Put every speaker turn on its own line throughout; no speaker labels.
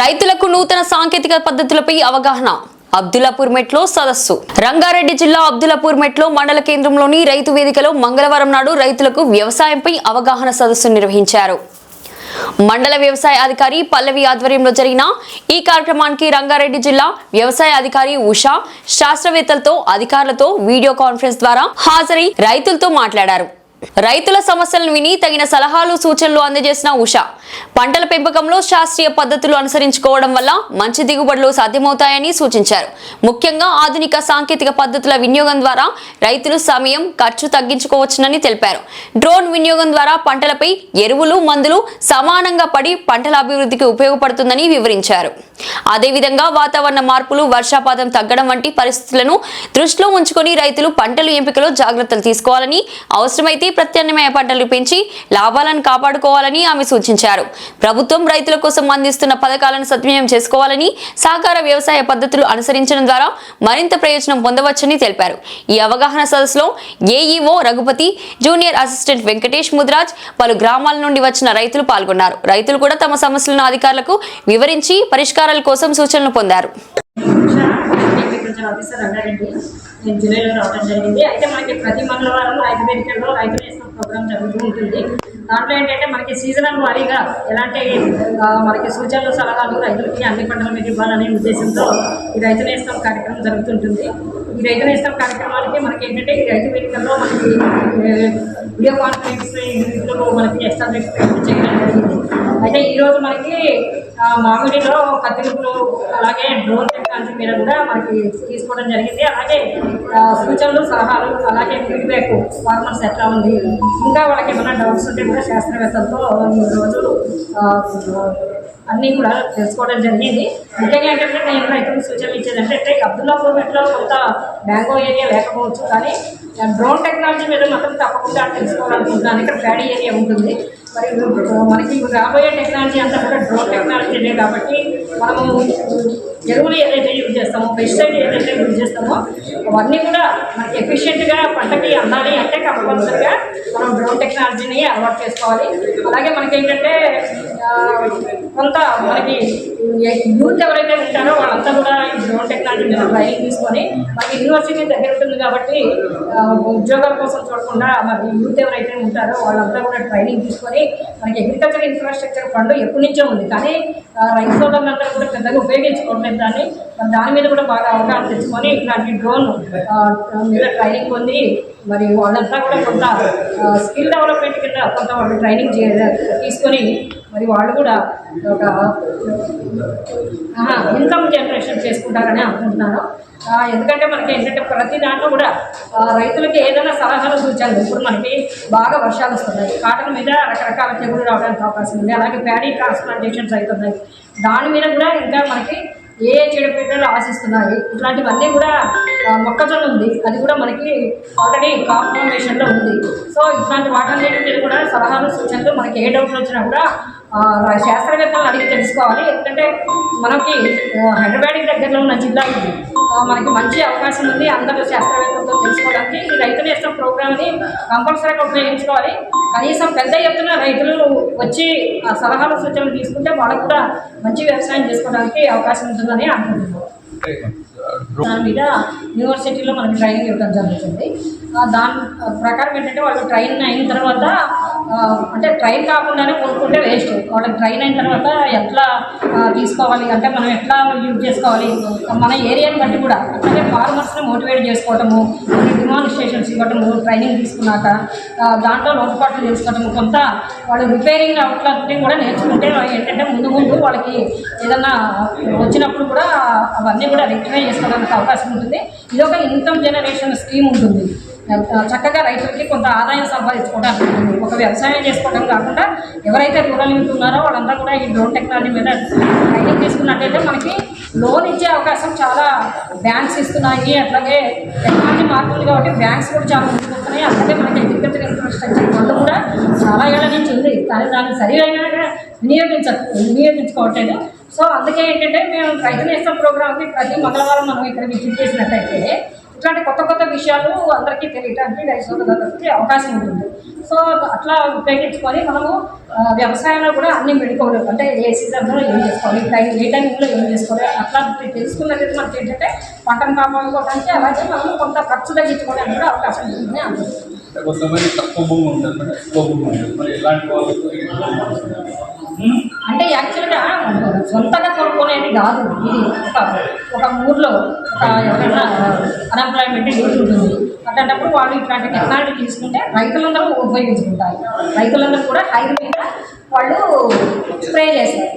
రైతులకు నూతన సాంకేతిక పద్ధతులపై అవగాహన. అబ్దుల్లాపూర్ మెట్లో సదస్సు. రంగారెడ్డి జిల్లా అబ్దుల్లాపూర్ మెట్లో మండల కేంద్రంలోని రైతు వేదికలో మంగళవారం నాడు రైతులకు వ్యవసాయంపై అవగాహన సదస్సు నిర్వహించారు. మండల వ్యవసాయ అధికారి పల్లవి ఆధ్వర్యంలో జరిగిన ఈ కార్యక్రమానికి రంగారెడ్డి జిల్లా వ్యవసాయ అధికారి ఉషా శాస్త్రవేత్తలతో అధికారులతో వీడియో కాన్ఫరెన్స్ ద్వారా హాజరై రైతులతో మాట్లాడారు. రైతుల సమస్యలను విని తగిన సలహాలు సూచనలు అందజేసిన ఉష. పంటల పెంపకంలో శాస్త్రీయ పద్ధతులు అనుసరించుకోవడం వల్ల మంచి దిగుబడులు సాధ్యమవుతాయని సూచించారు. ముఖ్యంగా ఆధునిక సాంకేతిక పద్ధతుల వినియోగం ద్వారా రైతులు సమయం ఖర్చు తగ్గించుకోవచ్చునని తెలిపారు. డ్రోన్ వినియోగం ద్వారా పంటలపై ఎరువులు మందులు సమానంగా పడి పంటల అభివృద్ధికి ఉపయోగపడుతుందని వివరించారు. అదేవిధంగా వాతావరణ మార్పులు వర్షాపాతం తగ్గడం వంటి పరిస్థితులను దృష్టిలో ఉంచుకొని రైతులు పంటల ఎంపికలో జాగ్రత్తలు తీసుకోవాలని అవసరమైతే ప్రత్యామ్నాయ పంటలు పెంచి లాభాలను కాపాడుకోవాలని ఆమె సూచించారు. ప్రభుత్వం రైతుల కోసం అందిస్తున్న పథకాలను సద్వినియోగం చేసుకోవాలని సహకార వ్యవసాయ పద్ధతులు అనుసరించడం ద్వారా మరింత ప్రయోజనం పొందవచ్చని తెలిపారు. ఈ అవగాహన సదస్సులో AEO Raghupathi junior assistant Venkatesh Mudraj పలు గ్రామాల నుండి వచ్చిన రైతులు పాల్గొన్నారు. రైతులు కూడా తమ సమస్యలను అధికారులకు వివరించి పరిష్కారాల కోసం సూచనలు పొందారు.
అగ్రికల్చర్ ఆఫీసర్ అన్నాడండి. నేను జూలైలో రావడం జరిగింది. అయితే మనకి ప్రతి మంగళవారం రైతు వేదికల్లో రైతు నేషనల్ ప్రోగ్రామ్ జరుగుతూ ఉంటుంది. దాంట్లో ఏంటంటే మనకి సీజనల్ వారీగా ఎలాంటి మనకి సూచనలు సలహాలు రైతులకి అన్ని పంటల మీద ఇవ్వాలనే ఉద్దేశంతో ఈ రైతు నేస్తం కార్యక్రమం జరుగుతుంటుంది. ఈ రైతు నేస్తం కార్యక్రమానికి మనకి ఏంటంటే ఈ రైతు వేదికల్లో మనకి వీడియో కాన్ఫరెన్స్ ఇంట్లో మనకి ఎస్టాబ్లిష్ చేయడం జరిగింది. అయితే ఈరోజు మనకి మామిడిలో కత్తిరింపులు అలాగే డ్రోన్ టెక్నాలజీ మీద కూడా మనకి తీసుకోవడం జరిగింది. అలాగే సూచనలు సలహాలు అలాగే ఫీడ్బ్యాక్ ఫార్మర్స్ ఎట్లా ఉంది. ఇంకా వాళ్ళకి ఏమైనా డౌట్స్ ఉంటే కూడా శాస్త్రవేత్తలతో ఈరోజు ఆ, అన్నీ కూడా తెలుసుకోవడం జరిగింది. ముఖ్యంగా ఏంటంటే నేను రైతులకు సూచనలు ఇచ్చేది అంటే అబ్దుల్లాపూర్ మెట్లో కొంత మ్యాంగో ఏరియా లేకపోవచ్చు కానీ డ్రోన్ టెక్నాలజీ మీద మాత్రం తప్పకుండా తెలుసుకోవాలనుకుంటున్నాను. ఇక్కడ ప్యాడీ ఏరియా ఉంటుంది. మరి మనకి రాబోయే టెక్నాలజీ అంతా కూడా డ్రోన్ టెక్నాలజీనే కాబట్టి మనము ఎరువులు ఏదైతే యూజ్ చేస్తామో పెస్టిసైడ్ ఏదైతే యూజ్ చేస్తామో అవన్నీ కూడా మనకి ఎఫిషియెంట్గా పంటకి అందాలి అంటే కంపల్సరిగా మనం డ్రోన్ టెక్నాలజీని అలవాటు చేసుకోవాలి. అలాగే మనకి ఏంటంటే కొంత మనకి యూత్ ఎవరైతే ఉంటారో వాళ్ళంతా కూడా ఈ డ్రోన్ టెక్నాలజీ మీద ట్రైనింగ్ తీసుకొని మనకి యూనివర్సిటీ దగ్గర ఉంటుంది కాబట్టి ఉద్యోగాల కోసం చూడకుండా మరి యూత్ ఎవరైతే ఉంటారో వాళ్ళంతా కూడా ట్రైనింగ్ తీసుకొని మనకి అగ్రికల్చర్ ఇన్ఫ్రాస్ట్రక్చర్ ఫండ్ ఎప్పటి నుంచో ఉంది. కానీ ఆ, రైతు సోదరులందరూ కూడా పెద్దగా ఉపయోగించుకోవట్లేదు దాన్ని. మరి దాని మీద కూడా బాగా అవగాహన తెచ్చుకొని ఇట్లాంటి డ్రోన్ మీద ట్రైనింగ్ పొంది మరి వాళ్ళంతా కూడా కొంత స్కిల్ డెవలప్మెంట్ కింద కొంత వాళ్ళు ట్రైనింగ్ చే తీసుకొని మరి వాళ్ళు కూడా ఒక ఇన్కమ్ జనరేషన్ చేసుకుంటారని అనుకుంటున్నాను. ఎందుకంటే మనకి ఏంటంటే ప్రతి దాంట్లో కూడా రైతులకి ఏదైనా సలహాలు సూచనలు ఇప్పుడు మనకి బాగా వర్షాలు వస్తున్నాయి. కాటన్ మీద రకరకాల తెగులు రావడానికి అవకాశం ఉంది. అలాగే ప్యాడీ ట్రాన్స్ప్లాంటేషన్స్ అవుతున్నాయి దాని మీద కూడా ఇంకా మనకి ఏ చెడుపీటలు ఆశిస్తున్నాయి? ఇట్లాంటివన్నీ కూడా మొక్కజొన్న ఉంది. అది కూడా మనకి ఆల్రెడీ కాంఫర్మేషన్లో ఉంది. సో ఇట్లాంటి వాటన్నిటి మీద కూడా సలహాలు సూచనలు మనకి ఏ డౌట్లు వచ్చినా కూడా శాస్త్రవేత్తలను అడిగి తెలుసుకోవాలి. ఎందుకంటే మనకి హైదరాబాద్కి దగ్గరలో ఉన్న జిల్లా ఉంది మనకి మంచి అవకాశం ఉంది అందరూ శాస్త్రవేత్తలతో తెలుసుకోవడానికి. ఈ రైతు నేస్తం ప్రోగ్రామ్ని కంపల్సరీగా ఉపయోగించుకోవాలి. కనీసం పెద్ద ఎత్తున రైతులు వచ్చి ఆ సలహాలు సూచనలు తీసుకుంటే వాళ్ళకు కూడా మంచి వ్యవసాయం చేసుకోవడానికి అవకాశం ఉంటుందని అనుకుంటున్నాను దాని మీద యూనివర్సిటీలో మనకి ట్రైనింగ్ ఇవ్వడం జరుగుతుంది. దాని ప్రకారం ఏంటంటే వాళ్ళు ట్రైన్ అయిన తర్వాత అంటే ట్రైన్ కాకుండానే కొనుక్కుంటే వేస్ట్. వాళ్ళకి ట్రైన్ అయిన తర్వాత ఎట్లా తీసుకోవాలి? అంటే మనం ఎట్లా యూజ్ చేసుకోవాలి? మన ఏరియాని బట్టి కూడా. అంటే ఫార్మర్స్ని మోటివేట్ చేసుకోవటము డిమాన్స్ట్రేషన్స్ ఇవ్వటము ట్రైనింగ్ తీసుకున్నాక దాంట్లో లోటుపాట్లు చేసుకోవటము కొంత వాళ్ళు రిపేరింగ్ అవుట్లన్నీ కూడా నేర్చుకుంటే ఏంటంటే ముందు ముందు వాళ్ళకి ఏదన్నా వచ్చినప్పుడు కూడా అవన్నీ కూడా రెక్టిఫై చేసుకోవడానికి అవకాశం ఉంటుంది. ఇది ఒక ఇన్కమ్ జనరేషన్ స్కీమ్ ఉంటుంది. చక్కగా రైతులకి కొంత ఆదాయం సంపాదించుకోవడానికి ఒక వ్యవసాయం చేసుకోవడం కాకుండా ఎవరైతే రూరల్ యూత్ ఉన్నారో వాళ్ళంతా కూడా ఈ డ్రోన్ టెక్నాలజీ మీద ట్రైనింగ్ తీసుకున్నట్టయితే మనకి లోన్ ఇచ్చే అవకాశం చాలా బ్యాంక్స్ ఇస్తున్నాయి. అట్లాగే టెక్నాలజీ మారుతుంది కాబట్టి బ్యాంక్స్ కూడా చాలా ముందుకొస్తున్నాయి అట్లాగే మనకి అగ్రికల్చర్ ఇన్ఫ్రాస్ట్రక్చర్ ఫండ్ కూడా చాలా ఏళ్ళ నుంచి ఉంది. కానీ దాన్ని సరైన వినియోగించ వినియోగించుకోవట్లేదు. సో అందుకే ఏంటంటే మేము రైతు నేస్తం ప్రోగ్రామ్కి ప్రతి మంగళవారం మనం ఇక్కడ విజిట్ చేసినట్టయితే ఇట్లాంటి కొత్త కొత్త విషయాలు అందరికీ తెలియడానికి రైతు సోదరులందరికీ అవకాశం ఉంటుంది. సో అట్లా ఉపయోగించుకొని మనము వ్యవసాయంలో కూడా అన్ని మెడుకోవాలి అంటే ఏ సీజన్లో ఏం చేసుకోవాలి టైం ఏ టైంలో ఏం చేసుకోవాలి అట్లా తెలుసుకున్నట్టు మనకి ఏంటంటే పంటను కాపాడుకోవడానికి అలాగే మనం కొంత ఖర్చు తగ్గించుకోవడానికి కూడా అవకాశం ఉంటుందని అనుకుంటున్నాను.
అంటే కొంతమంది తక్కువ భూమి ఉంటుంది మరి ఎక్కువ భూమి ఉంటుంది. మరి ఇలాంటి వాళ్ళకు
అంటే యాక్చువల్గా సొంతగా కొనుక్కునేది కాదు ఇది ఒక ఒక ఊర్లో ఒక ఎవరైనా అన్ఎంప్లాయ్మెంట్ ఉంటుంది అట్లాంటప్పుడు వాళ్ళు ఇట్లాంటి టెక్నాలజీ తీసుకుంటే రైతులందరూ ఉపయోగించుకుంటారు. రైతులందరూ కూడా హైర్ మీద వాళ్ళు స్ప్రే చేస్తారు.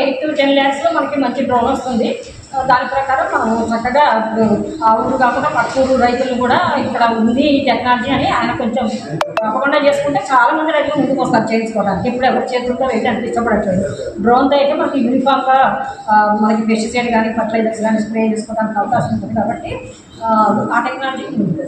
ఎయిట్ టు టెన్ ల్యాక్స్లో మనకి మంచి డ్రోన్ వస్తుంది. దాని ప్రకారం మనం చక్కగా ఆ ఊరు కాకుండా పక్క ఊరు రైతులు కూడా ఇక్కడ ఉంది ఈ టెక్నాలజీ అని ఆయన కొంచెం తప్పకుండా చేసుకుంటే చాలా మంది రైతులు ముందుకు వస్తారు చేయించుకోవడానికి. ఇప్పుడు ఎవరి చేతులతో అయితే అనిపించబడట్లేదు. డ్రోన్తో అయితే మనకి యూనిఫామ్గా మనకి పెస్టిసైడ్ కానీ ఫర్టిలైజర్స్ కానీ స్ప్రే చేసుకోవడానికి అవకాశం ఉంటుంది కాబట్టి ఆ, టెక్నాలజీ ముందుకు